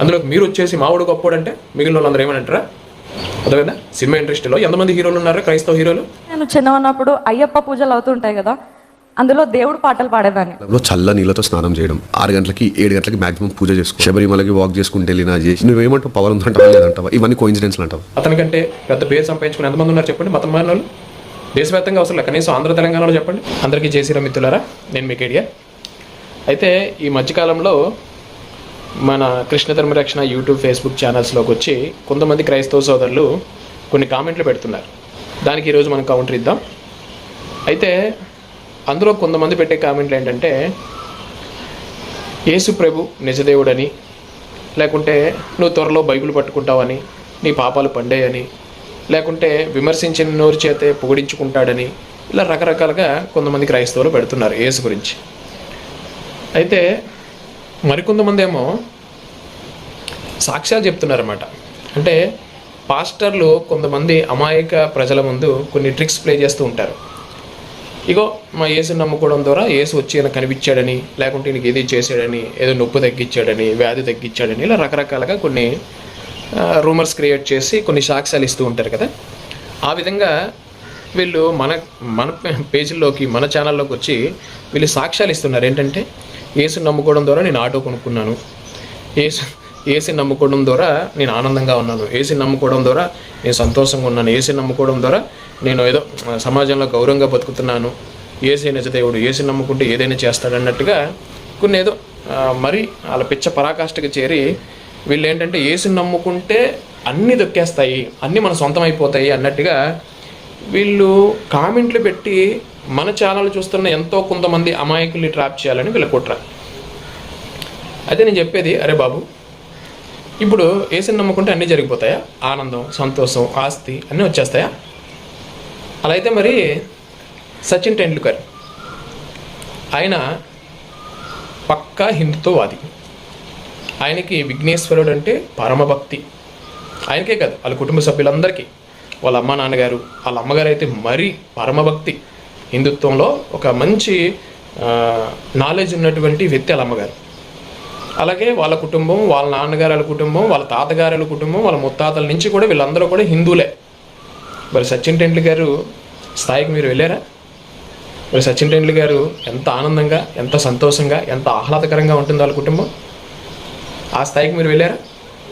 అందులో మీరు వచ్చేసి మావాడు గొప్పోడు అంటే మిగిలిన వాళ్ళందరూ ఏమనంటారా? అర్థమైందా? సినిమా ఇండస్ట్రీలో ఎంతమంది హీరోలు ఉన్నారు? క్రైస్తవ హీరోలు? నేను చిన్న ఉన్నప్పుడు అయ్యప్ప పూజలు అవుతుంటాయి కదా అందులో దేవుడు పాటలు పాడేదాన్ని. చల్ల నీళ్ళతో స్నానం చేయడం ఆరు గంటలకి ఏడు గంటలకి మాక్సిమం పూజ చేసుకో శబరిమలకి వాక్ చేసుకుంటే వెళ్ళినా చేసి నువ్వేమంటావు? పవర్ ఉందంటావా లేదంటావా? ఇవన్నీ కోయిన్సిడెన్స్ అంటావు? అతనికంటే పెద్ద పేరు సంపాదించుకుని ఎంతమంది ఉన్నారు చెప్పండి? మతం మారిన వాళ్ళు? దేశవ్యాప్తంగా అవసరం కనీసం ఆంధ్ర తెలంగాణలో చెప్పండి. అందరికీ చేసిరా మిత్రులారా నేను మీకు ఏడియా అయితే ఈ మధ్యకాలంలో మన కృష్ణ ధర్మరక్షణ యూట్యూబ్ ఫేస్బుక్ ఛానల్స్లోకి వచ్చి కొంతమంది క్రైస్తవ సోదరులు కొన్ని కామెంట్లు పెడుతున్నారు. దానికి ఈరోజు మనం కౌంటర్ ఇద్దాం. అయితే అందులో కొంతమంది పెట్టే కామెంట్లు ఏంటంటే యేసు ప్రభు నిజదేవుడని లేకుంటే నువ్వు త్వరలో బైబిల్ పట్టుకుంటావని నీ పాపాలు పండేయని లేకుంటే విమర్శించిన నోరు చేతే పొగిడించుకుంటాడని ఇలా రకరకాలుగా కొంతమంది క్రైస్తవులు పెడుతున్నారు యేసు గురించి. అయితే మరికొంతమంది ఏమో సాక్ష్యాలు చెప్తున్నారన్నమాట. అంటే పాస్టర్లు కొంతమంది అమాయక ప్రజల ముందు కొన్ని ట్రిక్స్ ప్లే చేస్తూ ఉంటారు. ఇగో మా యేసు నమ్ముకోవడం ద్వారా యేసు వచ్చి ఆయన కనిపించాడని లేకుంటే ఈయనకి ఏది చేశాడని ఏదో నొప్పి తగ్గించాడని వ్యాధి తగ్గించాడని ఇలా రకరకాలుగా కొన్ని రూమర్స్ క్రియేట్ చేసి కొన్ని సాక్ష్యాలు ఇస్తూ ఉంటారు కదా. ఆ విధంగా వీళ్ళు మన మన పేజీల్లోకి మన ఛానల్లోకి వచ్చి వీళ్ళు సాక్ష్యాలు ఇస్తున్నారు. ఏంటంటే ఏసుని నమ్ముకోవడం ద్వారా నేను ఆటో కొనుక్కున్నాను. ఏసు ఏసీ నమ్ముకోవడం ద్వారా నేను ఆనందంగా ఉన్నాను. ఏసీ నమ్ముకోవడం ద్వారా నేను సంతోషంగా ఉన్నాను. ఏసీ నమ్ముకోవడం ద్వారా నేను ఏదో సమాజంలో గౌరవంగా బతుకుతున్నాను. ఏసీ నిజదేవుడు ఏసీ నమ్ముకుంటే ఏదైనా చేస్తాడన్నట్టుగా కొన్ని ఏదో మరి వాళ్ళ పిచ్చ పరాకాష్ఠకి చేరి వీళ్ళు ఏంటంటే ఏసుని నమ్ముకుంటే అన్నీ దొక్కేస్తాయి. అన్నీ మన సొంతం అయిపోతాయి అన్నట్టుగా వీళ్ళు కామెంట్లు పెట్టి మన ఛానల్ చూస్తున్న ఎంతో కొంతమంది అమాయకుల్ని ట్రాప్ చేయాలని వీళ్ళ కుట్ర అయితే నేను చెప్పేది అరే బాబు ఇప్పుడు ఏసీని నమ్ముకుంటే అన్నీ జరిగిపోతాయా? ఆనందం సంతోషం ఆస్తి అన్నీ వచ్చేస్తాయా? అలా అయితే మరి సచిన్ టెండూల్కర్ ఆయన పక్కా హిందుత్వవాది ఆయనకి విఘ్నేశ్వరుడు అంటే పరమభక్తి. ఆయనకే కాదు వాళ్ళ కుటుంబ సభ్యులందరికీ. వాళ్ళ అమ్మ నాన్నగారు వాళ్ళ అమ్మగారు అయితే మరీ పరమభక్తి. హిందుత్వంలో ఒక మంచి నాలెడ్జ్ ఉన్నటువంటి వ్యక్తి అమ్మగారు. అలాగే వాళ్ళ కుటుంబం వాళ్ళ నాన్నగారుల కుటుంబం వాళ్ళ తాతగారుల కుటుంబం వాళ్ళ ముత్తాతల నుంచి కూడా వీళ్ళందరూ కూడా హిందువులే. మరి సచిన్ టెండూల్కర్ గారు స్థాయికి మీరు వెళ్ళారా? మరి సచిన్ టెండూల్కర్ గారు ఎంత ఆనందంగా ఎంత సంతోషంగా ఎంత ఆహ్లాదకరంగా ఉంటుంది వాళ్ళ కుటుంబం? ఆ స్థాయికి మీరు వెళ్ళారా?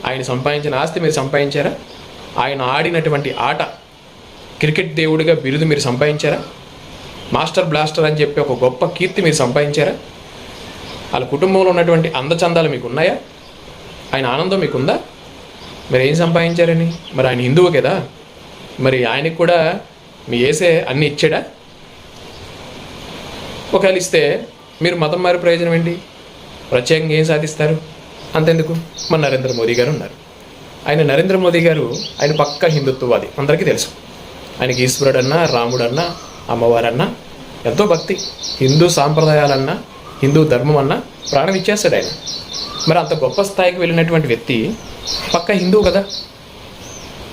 ఆయన సంపాదించిన ఆస్తి మీరు సంపాదించారా? ఆయన ఆడినటువంటి ఆట క్రికెట్ దేవుడిగా బిరుదు మీరు సంపాదించారా? మాస్టర్ బ్లాస్టర్ అని చెప్పి ఒక గొప్ప కీర్తి మీరు సంపాదించారా? వాళ్ళ కుటుంబంలో ఉన్నటువంటి అందచందాలు మీకు ఉన్నాయా? ఆయన ఆనందం మీకుందా? మీరు ఏం సంపాదించారని? మరి ఆయన హిందువు కదా? మరి ఆయనకి కూడా మీ వేసే అన్ని ఇచ్చాడా? ఒకవేళ ఇస్తే మీరు మతం మారి ప్రయోజనం ఏంటి? ప్రత్యేకంగా ఏం సాధిస్తారు? అంతెందుకు? మన నరేంద్ర మోదీ గారు ఉన్నారు. ఆయన నరేంద్ర మోదీ గారు ఆయన పక్క హిందుత్వవాది. అందరికీ తెలుసు. ఆయనకి ఈశ్వరుడన్నా రాముడన్నా రాముడు అన్నా అమ్మవారన్నా ఎంతో భక్తి హిందూ సాంప్రదాయాలన్నా హిందూ ధర్మం అన్నా ప్రాణం ఇచ్చేస్తాడు ఆయన మరి అంత గొప్ప స్థాయికి వెళ్ళినటువంటి వ్యక్తి పక్క హిందూ కదా.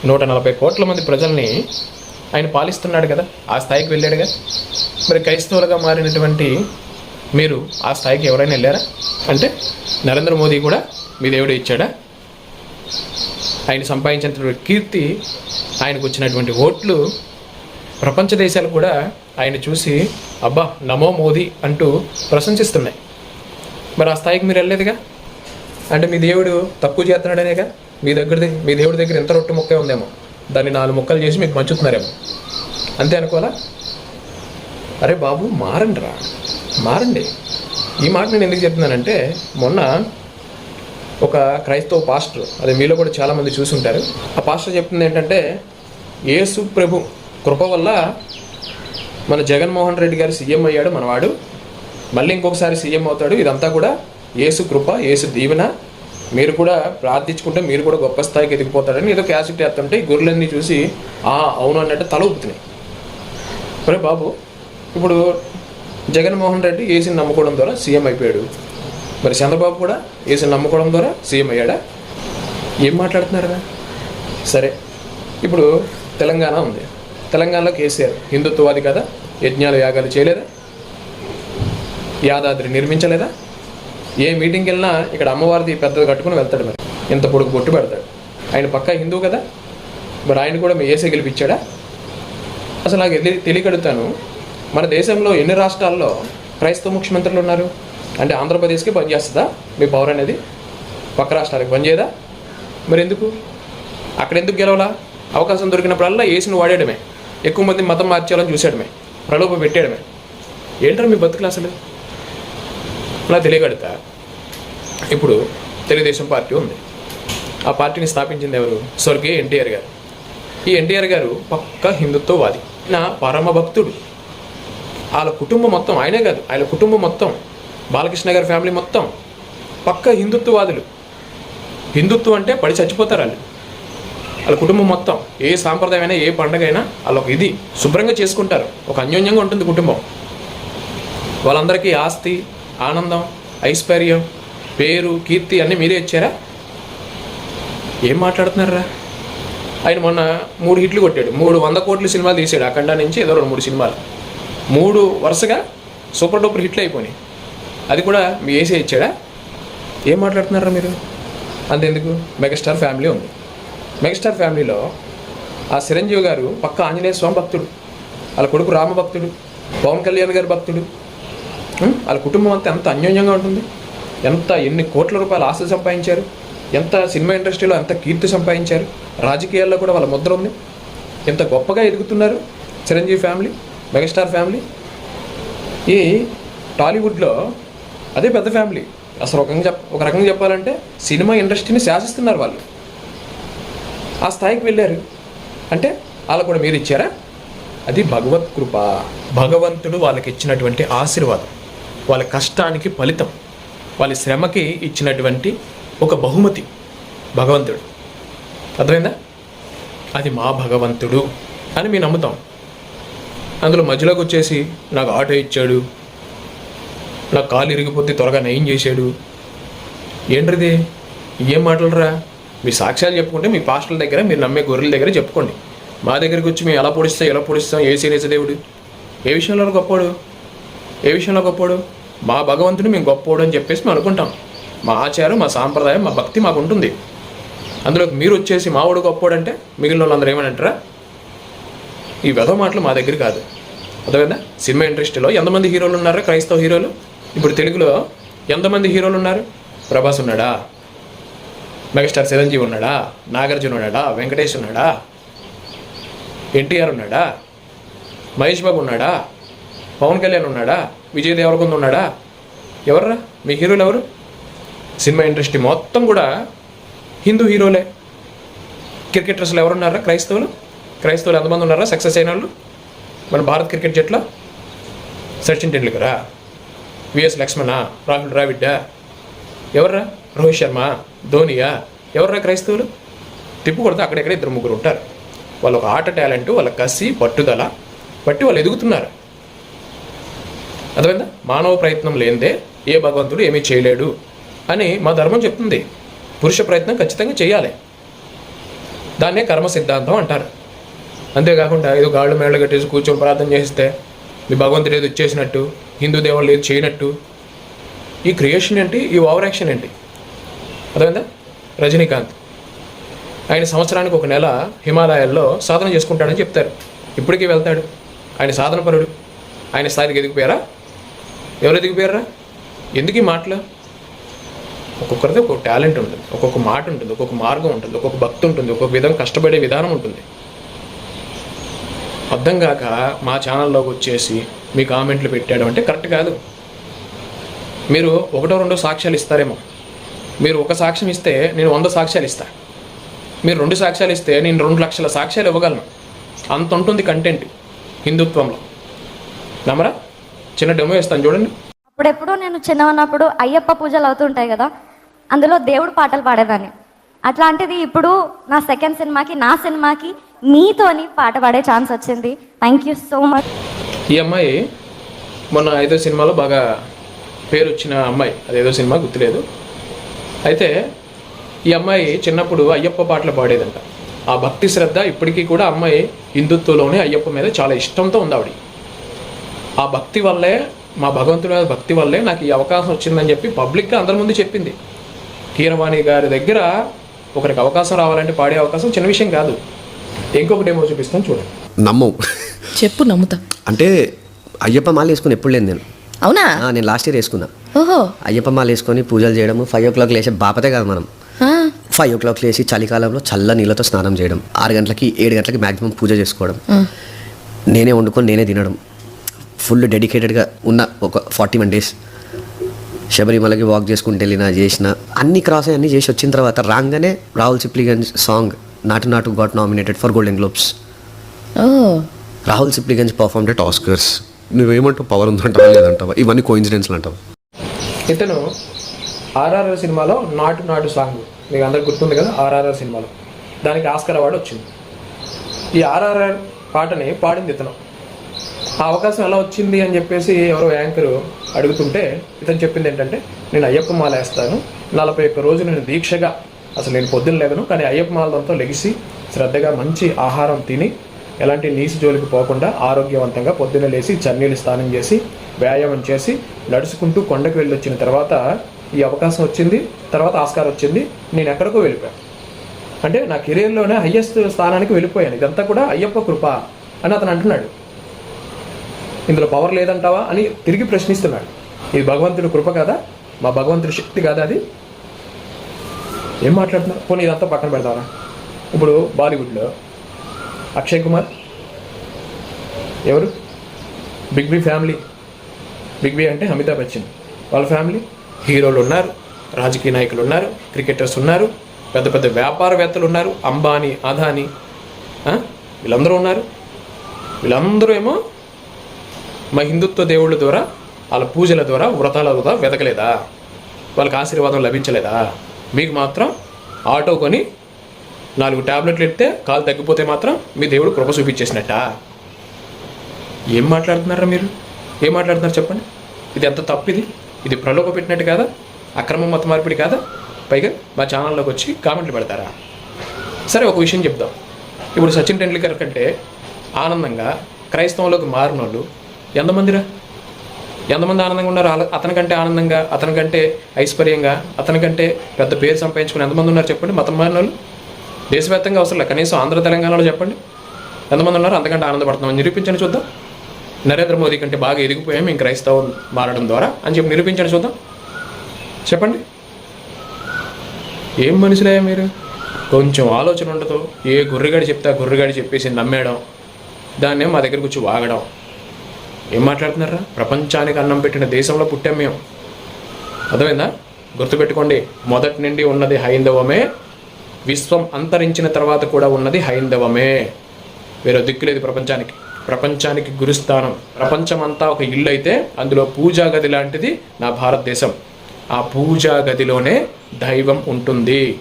నూట నలభై కోట్ల మంది ప్రజల్ని ఆయన పాలిస్తున్నాడు కదా ఆ స్థాయికి వెళ్ళాడుగా మరి క్రైస్తవులుగా మారినటువంటి మీరు ఆ స్థాయికి ఎవరైనా వెళ్ళారా? అంటే నరేంద్ర మోదీ కూడా మీ దేవుడు ఇచ్చాడా? ఆయన సంపాదించినటువంటి కీర్తి ఆయనకు వచ్చినటువంటి ఓట్లు ప్రపంచ దేశాలు కూడా ఆయన చూసి అబ్బా నమో మోదీ అంటూ ప్రశంసిస్తున్నాయి. మరి ఆ స్థాయికి మీరు వెళ్ళలేదుగా? అంటే మీ దేవుడు తక్కువ చేస్తున్నాడనేగా? మీ దగ్గర మీ దేవుడి దగ్గర ఎంత రొట్టె ముక్కే ఉందేమో? దాన్ని నాలుగు ముక్కలు చేసి మీకు పంచుతున్నారేమో? అంతే అనుకోవాలా? అరే బాబు మారండి రా మారండి. ఈ మాట నేను ఎందుకు చెప్తున్నానంటే మొన్న ఒక క్రైస్తవ పాస్టర్ అది మీలో కూడా చాలామంది చూసుంటారు. ఆ పాస్టర్ చెప్తుంది ఏంటంటే యేసు ప్రభు కృప వల్ల మన జగన్మోహన్ రెడ్డి గారు సీఎం అయ్యాడు మనవాడు. మళ్ళీ ఇంకొకసారి సీఎం అవుతాడు. ఇదంతా కూడా యేసు కృప యేసు దీవెన. మీరు కూడా ప్రార్థించుకుంటే మీరు కూడా గొప్ప స్థాయికి ఎదిగిపోతాడని ఏదో క్యాసెట్ వేస్తుంటే ఈ గొర్రెలన్నీ చూసి ఆ అవును అన్నట్టు తల ఊపుతున్నాయి. అరే బాబు ఇప్పుడు జగన్మోహన్ రెడ్డి ఏసీని నమ్ముకోవడం ద్వారా సీఎం అయిపోయాడు. మరి చంద్రబాబు కూడా ఏసీని నమ్ముకోవడం ద్వారా సీఎం అయ్యాడా? ఏం మాట్లాడుతున్నారా సరే ఇప్పుడు తెలంగాణ ఉంది. తెలంగాణలో కేసీఆర్ హిందుత్వవాది కదా యజ్ఞాలు యాగాలు చేయలేదా? యాదాద్రి నిర్మించలేదా? ఏ మీటింగ్కి వెళ్ళినా ఇక్కడ అమ్మవారిది పెద్దది కట్టుకుని వెళ్తాడు మరి. ఇంత పొడుగు బొట్టు పెడతాడు. ఆయన పక్కా హిందూ కదా? మరి ఆయన కూడా మీ ఏసే గెలిపించాడా? అసలు నాకు తెలియ తెలియకడుగుతాను. మన దేశంలో ఎన్ని రాష్ట్రాల్లో క్రైస్తవ ముఖ్యమంత్రులు ఉన్నారు? అంటే ఆంధ్రప్రదేశ్కి పనిచేస్తుందా మీ పవర్ అనేది? పక్క రాష్ట్రాలకు పనిచేయదా మరి ఎందుకు అక్కడ ఎందుకు గెలవలా? అవకాశం దొరికినప్పుడల్లా ఏసీని వాడేయడమే. ఎక్కువ మంది మతం మార్చాలని చూసేయడమే ప్రలోభ పెట్టాడమే. ఏంటారు మీ బతుకులు అసలు? అలా తెలియగడతా. ఇప్పుడు తెలుగుదేశం పార్టీ ఉంది. ఆ పార్టీని స్థాపించింది ఎవరు? స్వర్గీయ ఎన్టీఆర్ గారు. ఈ ఎన్టీఆర్ గారు పక్క హిందుత్వవాది. నా పరమ భక్తుడు. వాళ్ళ కుటుంబం మొత్తం ఆయనే కాదు. ఆయన కుటుంబం మొత్తం బాలకృష్ణ గారి ఫ్యామిలీ మొత్తం పక్క హిందుత్వవాదులు. హిందుత్వం అంటే పడి చచ్చిపోతారు వాళ్ళు. వాళ్ళ కుటుంబం మొత్తం ఏ సాంప్రదాయమైనా ఏ పండగ అయినా వాళ్ళు ఒక ఇది శుభ్రంగా చేసుకుంటారు. ఒక అన్యోన్యంగా ఉంటుంది కుటుంబం. వాళ్ళందరికీ ఆస్తి ఆనందం ఐశ్వర్యం పేరు కీర్తి అన్నీ మీరే ఇచ్చారా? ఏం మాట్లాడుతున్నారా? ఆయన మొన్న మూడు హిట్లు కొట్టాడు. మూడు వంద కోట్ల సినిమాలు తీసాడు. అఖండ నుంచి ఏదో రెండు మూడు సినిమాలు. మూడు వరుసగా సూపర్ డూపర్ హిట్లు అయిపోయినాయి. అది కూడా మీ ఏసీ ఇచ్చాడా? ఏం మాట్లాడుతున్నారా మీరు? అంతెందుకు? మెగాస్టార్ ఫ్యామిలీ ఉంది. మెగాస్టార్ ఫ్యామిలీలో ఆ చిరంజీవి గారు పక్క ఆంజనేయ స్వామి భక్తుడు వాళ్ళ కొడుకు రామ భక్తుడు పవన్ కళ్యాణ్ గారి భక్తుడు. వాళ్ళ కుటుంబం అంతా ఎంత అన్యోన్యంగా ఉంటుంది. ఎంత ఎన్ని కోట్ల రూపాయలు ఆస్తులు సంపాదించారు. ఎంత సినిమా ఇండస్ట్రీలో ఎంత కీర్తి సంపాదించారు. రాజకీయాల్లో కూడా వాళ్ళ ముద్ర ఉంది. ఎంత గొప్పగా ఎదుగుతున్నారు చిరంజీవి ఫ్యామిలీ మెగాస్టార్ ఫ్యామిలీ. ఈ టాలీవుడ్లో అదే పెద్ద ఫ్యామిలీ. అసలు ఒక రకంగా చెప్ ఒక రకంగా చెప్పాలంటే సినిమా ఇండస్ట్రీని శాసిస్తున్నారు వాళ్ళు. ఆ స్థాయికి వెళ్ళారు. అంటే అలా కూడా మీరు ఇచ్చారా? అది భగవత్ కృప. భగవంతుడు వాళ్ళకి ఇచ్చినటువంటి ఆశీర్వాదం. వాళ్ళ కష్టానికి ఫలితం. వాళ్ళ శ్రమకి ఇచ్చినటువంటి ఒక బహుమతి భగవంతుడు. అర్థమైందా? అది మా భగవంతుడు అని మేము నమ్ముతాం. అందులో మధ్యలోకి వచ్చేసి నాకు ఆటో ఇచ్చాడు. నాకు కాలు ఇరిగిపోతే త్వరగా నయం చేశాడు. ఏంటిది? ఏం మాటలరా? మీ సాక్ష్యాలు చెప్పుకుంటే మీ పాస్టర్ల దగ్గర మీరు నమ్మే గొర్రెల దగ్గర చెప్పుకోండి. మా దగ్గరికి వచ్చి మేము ఎలా పొడిస్తాం ఎలా పొడిస్తాం ఏ సీరియస్ దేవుడు? ఏ విషయంలో గొప్పోడు? ఏ విషయంలో గొప్పోడు? మా భగవంతుని మేము గొప్పోడు అని చెప్పేసి మేము అనుకుంటాం. మా ఆచారం మా సాంప్రదాయం మా భక్తి మాకు ఉంటుంది. అందులోకి మీరు వచ్చేసి మావాడు గొప్పోడంటే మిగిలిన వాళ్ళందరూ ఏమని అంటారా? ఈ వెధ మాటలు మా దగ్గర కాదు. అర్థమైందా? సినిమా ఇండస్ట్రీలో ఎంతమంది హీరోలు ఉన్నారా? క్రైస్తవ హీరోలు? ఇప్పుడు తెలుగులో ఎంతమంది హీరోలు ఉన్నారు? ప్రభాస్ ఉన్నాడా? మెగాస్టార్ చిరంజీవి ఉన్నాడా? నాగార్జున ఉన్నాడా? వెంకటేష్ ఉన్నాడా? ఎన్టీఆర్ ఉన్నాడా? మహేష్ బాబు ఉన్నాడా? పవన్ కళ్యాణ్ ఉన్నాడా? విజయ్ దేవరకొండ ఉన్నాడా? ఎవర్రా? మీ హీరోలు ఎవరు? సినిమా ఇండస్ట్రీ మొత్తం కూడా హిందూ హీరోలే. క్రికెటర్స్లు ఎవరున్నారా క్రైస్తవులు? క్రైస్తవులు ఎంతమంది ఉన్నారా? సక్సెస్ అయిన వాళ్ళు? మన భారత్ క్రికెట్ జట్లో సచిన్ టెండూల్కరా? విఎస్ లక్ష్మణ? రాహుల్ ద్రావిడ్డా? ఎవర్రా? రోహిత్ శర్మ? ధోనియా ఎవర్రా క్రైస్తవులు? తిప్పు కొడితే అక్కడెక్కడ ఇద్దరు ముగ్గురు ఉంటారు. వాళ్ళ ఒక ఆట టాలెంట్ వాళ్ళ కసి పట్టుదల బట్టి వాళ్ళు ఎదుగుతున్నారు. అర్థమైందా? మానవ ప్రయత్నం లేనిదే ఏ భగవంతుడు ఏమీ చేయలేడు అని మా ధర్మం చెప్తుంది. పురుష ప్రయత్నం ఖచ్చితంగా చేయాలి. దాన్నే కర్మ సిద్ధాంతం అంటారు. అంతేకాకుండా ఏదో గాళ్ళు మేళ్ళ కట్టేసి కూర్చొని ప్రార్థన చేస్తే మీ భగవంతుడు ఏదో వచ్చేసినట్టు హిందూ దేవుళ్ళు ఏదో చేయనట్టు ఈ క్రియేషన్ ఏంటి? ఈ ఓవర్ యాక్షన్ ఏంటి? అర్థమైందా? రజనీకాంత్. ఆయన సంవత్సరానికి ఒక నెల హిమాలయాల్లో సాధన చేసుకుంటాడని చెప్తారు. ఇప్పటికీ వెళ్తాడు. ఆయన సాధన పరుడు. ఆయన స్థాయికి ఎదిగిపోయారా? ఎవరు ఎదిగిపోయారా? ఎందుకు ఈ మాటలు? ఒక్కొక్కరిది ఒక్కొక్క టాలెంట్ ఉంటుంది. ఒక్కొక్క మాట ఉంటుంది. ఒక్కొక్క మార్గం ఉంటుంది. ఒక్కొక్క భక్తి ఉంటుంది. ఒక్కొక్క విధం కష్టపడే విధానం ఉంటుంది. అర్థం కాక మా ఛానల్లోకి వచ్చేసి మీ కామెంట్లు పెట్టాడు అంటే కరెక్ట్ కాదు. మీరు ఒకటో రెండో సాక్ష్యాలు ఇస్తారేమో. మీరు ఒక సాక్ష్యం ఇస్తే నేను వంద సాక్ష్యాలు ఇస్తా. మీరు రెండు సాక్ష్యాలు ఇస్తే నేను రెండు లక్షల సాక్ష్యాలు ఇవ్వగలను. అంత ఉంటుంది కంటెంట్ హిందుత్వంలో. నమ్మరా? చిన్న డెమో ఇస్తాను చూడండి. అప్పుడెప్పుడు నేను చిన్న ఉన్నప్పుడు అయ్యప్ప పూజలు అవుతుంటాయి కదా అందులో దేవుడు పాటలు పాడేదాన్ని. అట్లాంటిది ఇప్పుడు నా సెకండ్ సినిమాకి నా సినిమాకి మీతోని పాట పాడే ఛాన్స్ వచ్చింది. థ్యాంక్ యూ సో మచ్ ఈ అమ్మాయి మొన్న ఐదో సినిమాలో బాగా పేరు వచ్చిన అమ్మాయి. అదేదో సినిమా గుర్తులేదు. అయితే ఈ అమ్మాయి చిన్నప్పుడు అయ్యప్ప పాటలు పాడేదంట. ఆ భక్తి శ్రద్ధ ఇప్పటికీ కూడా అమ్మాయి హిందుత్వంలోనే అయ్యప్ప మీద చాలా ఇష్టంతో ఉంది ఆవిడ. ఆ భక్తి వల్లే మా భగవంతుడి మీద భక్తి వల్లే నాకు ఈ అవకాశం వచ్చిందని చెప్పి పబ్లిక్గా అందరి ముందు చెప్పింది. కీరవాణి గారి దగ్గర ఒకరికి అవకాశం రావాలంటే పాడే అవకాశం చిన్న విషయం కాదు. ఇంకొకటి ఏమో చూపిస్తాను చూడండి. నమ్మం. చెప్పు నమ్ముతా. అంటే అయ్యప్ప మాల వేసుకుని ఎప్పుడు లేదు నేను. అవునా? నేను లాస్ట్ ఇయర్ వేసుకున్నా. ఓహో. అయ్యప్ప మాల వేసుకొని పూజలు చేయడము ఫైవ్ ఓ క్లాక్ లేచే బాపతే కాదు మనం. ఫైవ్ ఓ క్లాక్ లేచి చలికాలంలో చల్ల నీళ్ళతో స్నానం చేయడం ఆరు గంటలకి ఏడు గంటలకి మ్యాక్సిమం పూజ చేసుకోవడం. నేనే వండుకొని నేనే తినడం. ఫుల్ డెడికేటెడ్గా ఉన్న ఒక ఫార్టీ వన్ డేస్ శబరిమలకి వాక్ చేసుకుంటూ వెళ్ళిన చేసిన అన్ని క్రాస్ అన్ని చేసి వచ్చిన తర్వాత రాగానే Rahul Sipligunj song Naatu Naatu got nominated for golden globes Rahul Sipligunj performed at Oscars నువ్వేమంటావు? పవర్ ఉందంటావా? లేదంటావా? ఇవన్నీ కోయిన్సిడెన్స్లు అంటావా? ఇతను ఆర్ఆర్ఆర్ సినిమాలో నాటు నాటు సాంగ్. మీకు అందరికి గుర్తుంది కదా ఆర్ఆర్ఆర్ సినిమాలో. దానికి ఆస్కర్ అవార్డు వచ్చింది. ఈ ఆర్ఆర్ఆర్ పాటని పాడింది ఇతను. ఆ అవకాశం ఎలా వచ్చింది అని చెప్పేసి ఎవరో యాంకరు అడుగుతుంటే ఇతను చెప్పింది ఏంటంటే నేను అయ్యప్ప మాల వేస్తాను. నలభై ఒక్క రోజు నేను దీక్షగా. అసలు నేను పొద్దున్న లేదను కానీ అయ్యప్ప మాలతో లెగిసి శ్రద్ధగా మంచి ఆహారం తిని ఎలాంటి నీసి జోలికి పోకుండా ఆరోగ్యవంతంగా పొద్దున్న లేచి చన్నీళ్ళు స్నానం చేసి వ్యాయామం చేసి నడుచుకుంటూ కొండకు వెళ్ళి వచ్చిన తర్వాత ఈ అవకాశం వచ్చింది తర్వాత ఆస్కార్ వచ్చింది నేను ఎక్కడికో వెళ్ళిపోయాను అంటే నా కెరీర్లోనే హయ్యెస్ట్ స్థానానికి వెళ్ళిపోయాను. ఇదంతా కూడా అయ్యప్ప కృప అని అతను అంటున్నాడు. ఇందులో పవర్ లేదంటావా అని తిరిగి ప్రశ్నిస్తున్నాడు. ఇది భగవంతుడి కృప కదా? మా భగవంతుడి శక్తి కాదా అది? ఏం మాట్లాడుతున్నారు? పోనీ ఇదంతా పక్కన పెడతారా ఇప్పుడు బాలీవుడ్లో అక్షయ్ కుమార్. ఎవరు? Big B family. Big B అంటే అమితాబ్ బచ్చన్. వాళ్ళ ఫ్యామిలీ. హీరోలు ఉన్నారు రాజకీయ నాయకులు ఉన్నారు క్రికెటర్స్ ఉన్నారు పెద్ద పెద్ద వ్యాపారవేత్తలు ఉన్నారు అంబానీ అదానీ వీళ్ళందరూ ఉన్నారు. వీళ్ళందరూ ఏమో మా హిందుత్వ దేవుళ్ళ ద్వారా వాళ్ళ పూజల ద్వారా వ్రతాల ద్వారా వెతకలేదా? వాళ్ళకి ఆశీర్వాదం లభించలేదా? మీకు మాత్రం ఆటో కొని నాలుగు టాబ్లెట్లు ఎత్తే కాలు తగ్గిపోతే మాత్రం మీ దేవుడు కృప చూపించేసినట్ట. ఏం మాట్లాడుతున్నారా మీరు? ఏం మాట్లాడుతున్నారు చెప్పండి. ఇది ఎంత తప్పు ఇది? ఇది ప్రలోభ పెట్టినట్టు కాదా? అక్రమ మత మార్పిడి కాదా? పైగా మా ఛానల్లోకి వచ్చి కామెంట్లు పెడతారా? సరే ఒక విషయం చెప్దాం. ఇప్పుడు సచిన్ టెండూల్కర్ కంటే ఆనందంగా క్రైస్తవంలోకి మారిన వాళ్ళు ఎంతమందిరా? ఎంతమంది ఆనందంగా ఉన్నారు? అతనికంటే ఆనందంగా అతనికంటే ఐశ్వర్యంగా అతనికంటే పెద్ద పేరు సంపాదించుకుని ఎంతమంది ఉన్నారు చెప్పండి? మతం మారిన వాళ్ళు దేశవ్యాప్తంగా అవసరం లేదు కనీసం ఆంధ్ర తెలంగాణలో చెప్పండి. ఎంతమంది ఉన్నారు? అంతకంటే ఆనందపడుతున్నాం. నిరూపించండి చూద్దాం. నరేంద్ర మోదీ కంటే బాగా ఎదిగిపోయాం. మేము క్రైస్తవం మారడం ద్వారా. అని చెప్పి నిరూపించండి చూద్దాం. చెప్పండి. ఏం మనుషులయ్యా మీరు? కొంచెం ఆలోచన ఉండదు. ఏ గుర్రగాడి చెప్తే ఆ గుర్రగాడి చెప్పేసి నమ్మేయడం. దాన్నే మా దగ్గరకు వచ్చి వాగడం. ఏం మాట్లాడుతున్నారా? ప్రపంచానికి అన్నం పెట్టిన దేశంలో పుట్టాం మేము. అర్థమైందా? గుర్తుపెట్టుకోండి. మొదటి నుండి ఉన్నది హైందవమే. విశ్వం అంతరించిన తర్వాత కూడా ఉన్నది హైందవమే. వేరే దిక్కులేదు ప్రపంచానికి. ప్రపంచానికి గురుస్థానం. ప్రపంచమంతా ఒక ఇల్లు అయితే అందులో పూజా గది లాంటిది నా భారతదేశం. ఆ పూజా గదిలోనే దైవం ఉంటుంది.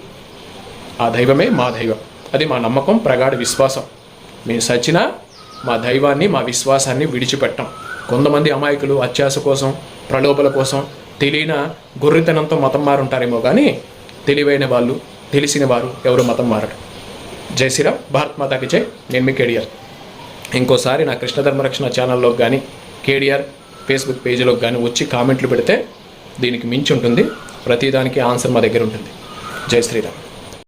ఆ దైవమే మా దైవం. అది మా నమ్మకం ప్రగాఢ విశ్వాసం. మేము సచిన మా దైవాన్ని మా విశ్వాసాన్ని విడిచిపెట్టాం. కొంతమంది అమాయకులు అత్యాస కోసం ప్రలోభల కోసం తెలియన గొర్రెతనంతో మతం మారుంటారేమో కానీ తెలివైన వాళ్ళు తెలిసిన వారు ఎవరు మతం మారరు. జై శ్రీరామ్ భారత్ మాతాకి జై. నేను మీ కేడిఆర్. ఇంకోసారి నా కృష్ణ ధర్మరక్షణ ఛానల్లోకి కానీ కేడిఆర్ ఫేస్బుక్ పేజీలోకి కానీ వచ్చి కామెంట్లు పెడితే దీనికి మించి ఉంటుంది. ప్రతిదానికి ఆన్సర్ మా దగ్గర ఉంటుంది. జై శ్రీరామ్.